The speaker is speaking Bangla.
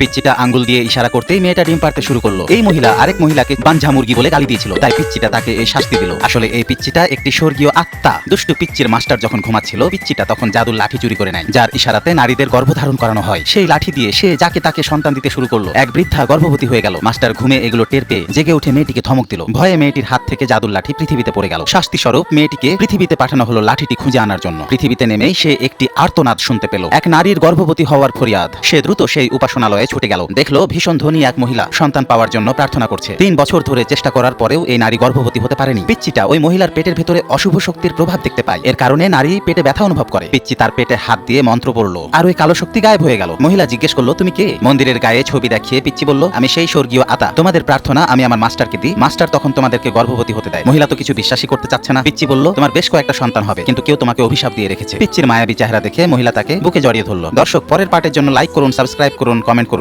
পিচ্চিটা আঙ্গুল দিয়ে ইশারা করতেই মেয়েটা ডিম পারতে শুরু করল। এই মহিলা আরেক মহিলাকে বাঞ্ঝা মুরগি বলে গালি দিয়েছিল, তাই পিচ্চিটা তাকে এই শাস্তি দিল। আসলে এই পিচ্চিটা একটি স্বর্গীয় আত্মা। দুষ্টু পিচ্চির মাস্টার যখন ঘুমাচ্ছিল, পিচ্চিটা তখন জাদুর লাঠি চুরি করে নেয়, যার ইশারাতে নারীদের গর্ভধারণ করানো হয়। সেই লাঠি দিয়ে সে যাকে তাকে সন্তান দিতে শুরু করল, এক বৃদ্ধা গর্ভবতী হয়ে গেল। মাস্টার ঘুমে এগুলো টের পেয়ে জেগে উঠে মেয়েটিকে ধমক দিল। ভয়ে মেয়েটির হাত থেকে জাদুর লাঠি পৃথিবীতে পড়ে গেল। শাস্তি স্বরূপ মেয়েটিকে পৃথিবীতে পাঠানো হলো লাঠিটি খুঁজে আনার জন্য। পৃথিবীতে নেমেই সে একটি আর্তনাদ শুনতে পেল। এক নারীর গর্ভবতী হওয়ার ফরিয়াদ। সে দ্রুত সেই উপাসনালয়ে ছুটে গেল। দেখল ভীষণ ধনী এক মহিলা সন্তান পাওয়ার জন্য প্রার্থনা করছে। তিন বছর ধরে চেষ্টা করার পরেও এই নারী গর্ভবতী হতে পারেনি। পিচ্চিটা ওই মহিলার পেটের ভেতরে অশুভ শক্তির প্রভাব দেখতে পায়। এর কারণে নারী পেটে ব্যথা অনুভব করে। পিচ্চি তার পেটে হাত দিয়ে মন্ত্র পড়ল। আর ওই কালো শক্তি গায়েব হয়ে গেল। মহিলা জিজ্ঞেস করল, তুমি কে? মন্দিরের গায়ে ছবি দেখিয়ে পিচ্চি বলল, আমি সেই স্বর্গীয় আতা। তোমাদের প্রার্থনা আমি আমার মাস্টারকে দিই। মাস্টার তখন তোমাদেরকে গর্ভবতী হতে দেয়। মহিলা তো কিছু বিশ্বাসই করতে চাচ্ছে না। পিচ্চি বলল, তোমার বেশ কয়েকটা সন্তান হবে, কিন্তু কেউ তোমাকে অভিশাপ দিয়ে রেখেছে। পিচ্চির মায়াবী চেহারা দেখে মহিলা তাকে বুকে জড়িয়ে ধরলো। দর্শক, পরের পার্টের জন্য লাইক করুন, সাবস্ক্রাইব করুন, কমেন্ট করুন।